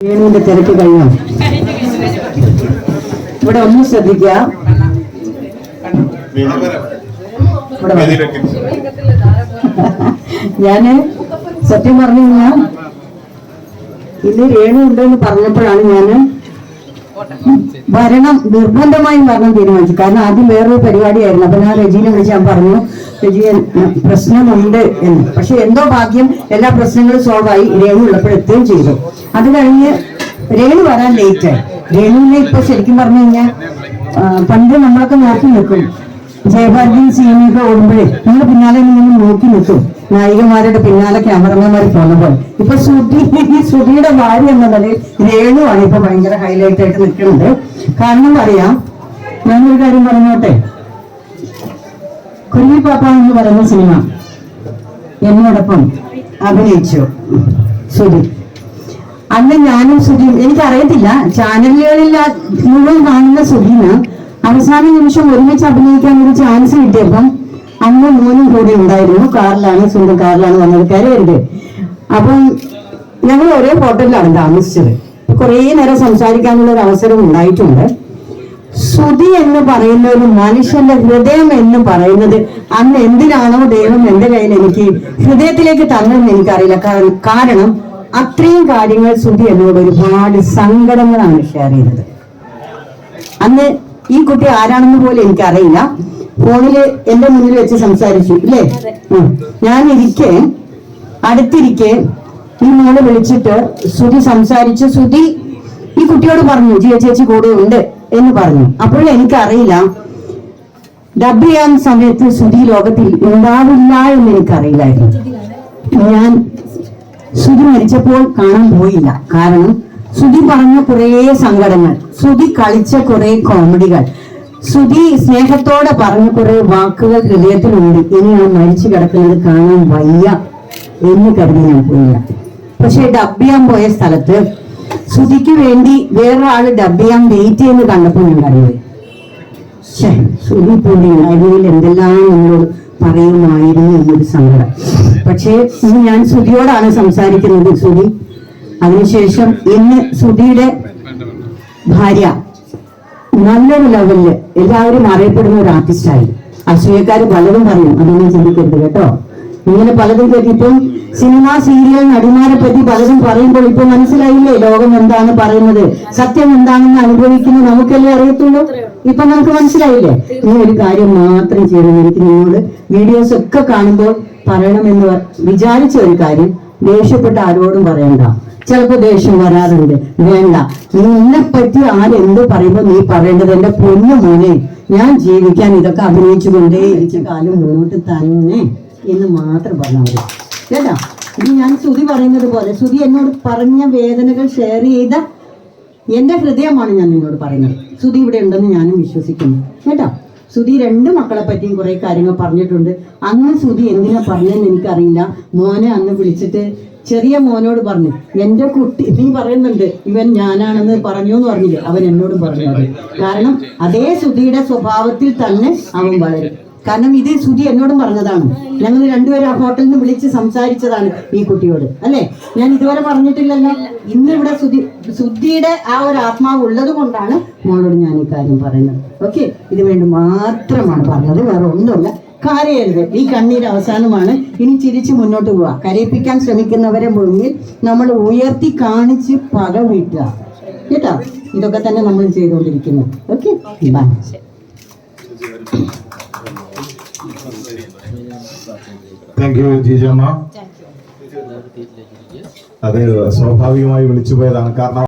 വേണുവിന്റെ തിരക്ക് കഴിഞ്ഞോ ഇവിടെ ഒന്ന് വാ. ഞാൻ സത്യം പറഞ്ഞു കഴിഞ്ഞാൽ ഇന്ന് രേണു ഉണ്ടെന്ന് പറഞ്ഞപ്പോഴാണ് ഞാൻ വരണം നിർബന്ധമായും വരണം തീരുമാനിച്ചു. കാരണം ആദ്യം വേറൊരു പരിപാടിയായിരുന്നു. അപ്പൊ ഞാൻ രജീനെ വിളിച്ച് ഞാൻ പറഞ്ഞു രജി പ്രശ്നമുണ്ട് എന്ന്. പക്ഷെ എന്തോ ഭാഗ്യം എല്ലാ പ്രശ്നങ്ങളും സോൾവ് ആയി രേണു ഉള്ളപ്പോഴെത്തുകയും ചെയ്തു. അത് കഴിഞ്ഞ് രേണു വരാൻ ലേറ്റ് രേണുവിനെ ഇപ്പൊ ശരിക്കും പറഞ്ഞു കഴിഞ്ഞാൽ പണ്ട് നമ്മളൊക്കെ നോക്കി നിൽക്കും. ജയഭാരതി സിനിമയൊക്കെ ഓടുമ്പോഴേ നിങ്ങൾ പിന്നാലെ നിങ്ങൾ നോക്കി നിൽക്കും. നായികമാരുടെ പിന്നാലെ ക്യാമറമാന്മാർ പോകുന്ന പോലെ ഇപ്പൊ ശ്രുതി ശ്രുതിയുടെ ഭാര്യ എന്ന നിലയിൽ രേണുവാണ് ഇപ്പൊ ഭയങ്കര ഹൈലൈറ്റ് ആയിട്ട് നിൽക്കുന്നത് കാരണം അറിയാം ഞാനൊരു കാര്യം പറഞ്ഞോട്ടെ? കുഞ്ഞി പാപ്പ എന്ന് പറയുന്ന സിനിമ എന്നോടൊപ്പം അഭിനയിച്ചു ശ്രുതി. അന്ന് ഞാനും ശ്രുതിയും എനിക്കറിയത്തില്ല ചാനലുകളിൽ മുഴുവൻ കാണുന്ന ശ്രുതിന് അവസാന നിമിഷം ഒരുമിച്ച് അഭിനയിക്കാൻ ഒരു ചാൻസ് കിട്ടിയപ്പം അന്ന് മോനും കൂടി ഉണ്ടായിരുന്നു. കാറിലാണ് സ്വന്തം കാറിലാണ് വന്നത്. കരയരുത്. അപ്പം ഞങ്ങൾ ഒരേ ഹോട്ടലിലാണ് താമസിച്ചത്. കുറേ നേരം സംസാരിക്കാനുള്ള ഒരു അവസരം ഉണ്ടായിട്ടുണ്ട്. ശ്രുതി എന്ന് പറയുന്ന ഒരു മനുഷ്യന്റെ ഹൃദയം എന്ന് പറയുന്നത് അന്ന് എന്തിനാണോ ദൈവം എന്റെ കയ്യിൽ എനിക്ക് ഹൃദയത്തിലേക്ക് തന്നെന്ന് എനിക്കറിയില്ല. കാരണം അത്രയും കാര്യങ്ങൾ ശ്രുതി എന്നോട് ഒരുപാട് സങ്കടങ്ങളാണ് ഷെയർ ചെയ്തത്. അന്ന് ഈ കുട്ടി ആരാണെന്ന് പോലും എനിക്കറിയില്ല. ഫോണിൽ എന്റെ മുന്നിൽ വെച്ച് സംസാരിച്ചു ഇല്ലേ. ഞാൻ ഇരിക്കെ അടുത്തിരിക്കെ ഈ മോൾ വിളിച്ചിട്ട് ശ്രുതി സംസാരിച്ച് ശ്രുതി ഈ കുട്ടിയോട് പറഞ്ഞു ജിയ ചേച്ചി കൂടെ ഉണ്ട് എന്ന് പറഞ്ഞു. അപ്പോൾ എനിക്കറിയില്ല ഡബ് ചെയ്യാൻ സമയത്ത് ശ്രുതി ലോകത്തിൽ ഉണ്ടാവില്ല എന്ന് എനിക്കറിയില്ലായിരുന്നു. ഞാൻ ശ്രുതി മരിച്ചപ്പോൾ കാണാൻ പോയില്ല. കാരണം ശ്രുതി പറഞ്ഞ കുറേ സങ്കടങ്ങൾ ശ്രുതി കളിച്ച കുറെ കോമഡികൾ ശ്രുതി സ്നേഹത്തോടെ പറഞ്ഞ കുറെ വാക്കുകൾ ഹൃദയത്തിലുണ്ട്. ഇനി ആ മരിച്ചു കിടക്കുന്നത് കാണാൻ വയ്യ എന്ന് കരുതി ഞാൻ പോയില്ല. പക്ഷെ ഡബ് ചെയ്യാൻ പോയ സ്ഥലത്ത് ശ്രുതിക്ക് വേണ്ടി വേറൊരാൾ ഡബ് ചെയ്യാൻ വെയിറ്റ് ചെയ്യുന്ന കണ്ടപ്പോൾ ഞാൻ കരുതി ശ്രുതി കൂടി ഉണ്ടായിരുന്നെങ്കിൽ എന്തെല്ലാം നിങ്ങളോട് പറയുമായിരുന്നു എന്നൊരു സങ്കടം. പക്ഷേ ഇന്ന് ഞാൻ ശ്രുതിയോടാണ് സംസാരിക്കുന്നത്. ശ്രുതി അതിനുശേഷം ഇന്ന് ശ്രുതിയുടെ ഭാര്യ നല്ലൊരു ലെവലിൽ എല്ലാവരും അറിയപ്പെടുന്ന ഒരു ആർട്ടിസ്റ്റായി അസൂയക്കാർ പലതും പറയും. അതൊന്നും ചിന്തിക്കരുത് കേട്ടോ. ഇങ്ങനെ പലതും കേട്ടി. ഇപ്പം സിനിമ സീരിയൽ നടിമാരെ പറ്റി പലതും പറയുമ്പോൾ ഇപ്പൊ മനസ്സിലായില്ലേ ലോകം എന്താണ് പറയുന്നത്? സത്യം എന്താണെന്ന് അനുഭവിക്കുന്നത് നമുക്കല്ലേ അറിയത്തുള്ളൂ? ഇപ്പൊ നമുക്ക് മനസ്സിലായില്ലേ? ഈ ഒരു കാര്യം മാത്രം ചെയ്യണം. എനിക്ക് നിങ്ങളോട് വീഡിയോസ് ഒക്കെ കാണുമ്പോൾ പറയണമെന്ന് വിചാരിച്ച ഒരു കാര്യം ദേഷ്യപ്പെട്ട ആരോടും പറയണ്ട. ചിലപ്പോ ദേഷ്യം വരാറുണ്ട്. വേണ്ട. നിന്നെ പറ്റി ആരെന്ത് പറയുമ്പോ നീ പറയേണ്ടത് എന്റെ പൊന്നു മോനെ. ഞാൻ ജീവിക്കാൻ ഇതൊക്കെ അഭിനയിച്ചുകൊണ്ടേ ഇരിച്ച കാലം മുന്നോട്ട് തന്നെ എന്ന് മാത്രം പറഞ്ഞാൽ മതി. കേട്ടോ? ഇത് ഞാൻ ശ്രുതി പറയുന്നത് പോലെ ശ്രുതി എന്നോട് പറഞ്ഞ വേദനകൾ ഷെയർ ചെയ്ത എന്റെ ഹൃദയമാണ് ഞാൻ നിന്നോട് പറയുന്നത്. ശ്രുതി ഇവിടെ ഉണ്ടെന്ന് ഞാനും വിശ്വസിക്കുന്നു. കേട്ടോ? ശ്രുതി രണ്ട് മക്കളെ പറ്റിയും കുറെ കാര്യങ്ങൾ പറഞ്ഞിട്ടുണ്ട്. അന്ന് ശ്രുതി എന്തിനാ പറഞ്ഞതെന്ന് എനിക്കറിയില്ല. മോനെ അന്ന് വിളിച്ചിട്ട് ചെറിയ മോനോട് പറഞ്ഞു എന്റെ കുട്ടി നീ പറയുന്നുണ്ട് ഇവൻ ഞാനാണെന്ന് പറഞ്ഞു എന്ന് പറഞ്ഞില്ലേ? അവൻ എന്നോട് പറഞ്ഞു കാരണം അതേ സുധിയുടെ സ്വഭാവത്തിൽ തന്നെ അവൻ വളരും. കാരണം ഇത് സുധി എന്നോടും പറഞ്ഞതാണ്. ഞങ്ങൾ രണ്ടുപേരും ആ ഹോട്ടലിൽ നിന്ന് വിളിച്ച് സംസാരിച്ചതാണ് ഈ കുട്ടിയോട് അല്ലേ? ഞാൻ ഇതുവരെ പറഞ്ഞിട്ടില്ലല്ലോ. ഇന്ന് ഇവിടെ സുധിയുടെ ആ ഒരു ആത്മാവ് ഉള്ളത് കൊണ്ടാണ് മോളോട് ഞാൻ ഈ കാര്യം പറയുന്നത്. ഓക്കെ? ഇത് വേണ്ടി മാത്രമാണ് പറഞ്ഞത് വേറെ ഒന്നുമില്ല. കരയരുത് ഈ കണ്ണീർ അവസാനമാണ്. ഇനി ചിരിച്ച് മുന്നോട്ട് പോവാ. കരയിപ്പിക്കാൻ ശ്രമിക്കുന്നവരെ മുന്നിൽ നമ്മൾ ഉയർത്തി കാണിച്ച് പക വീട്ടുക കേട്ടോ? ഇതൊക്കെ തന്നെ നമ്മൾ ചെയ്തുകൊണ്ടിരിക്കുന്നു. Okay? Bye thank you Jijamma അത് സ്വാഭാവികമായി വിളിച്ചു പോയതാണ് കാരണം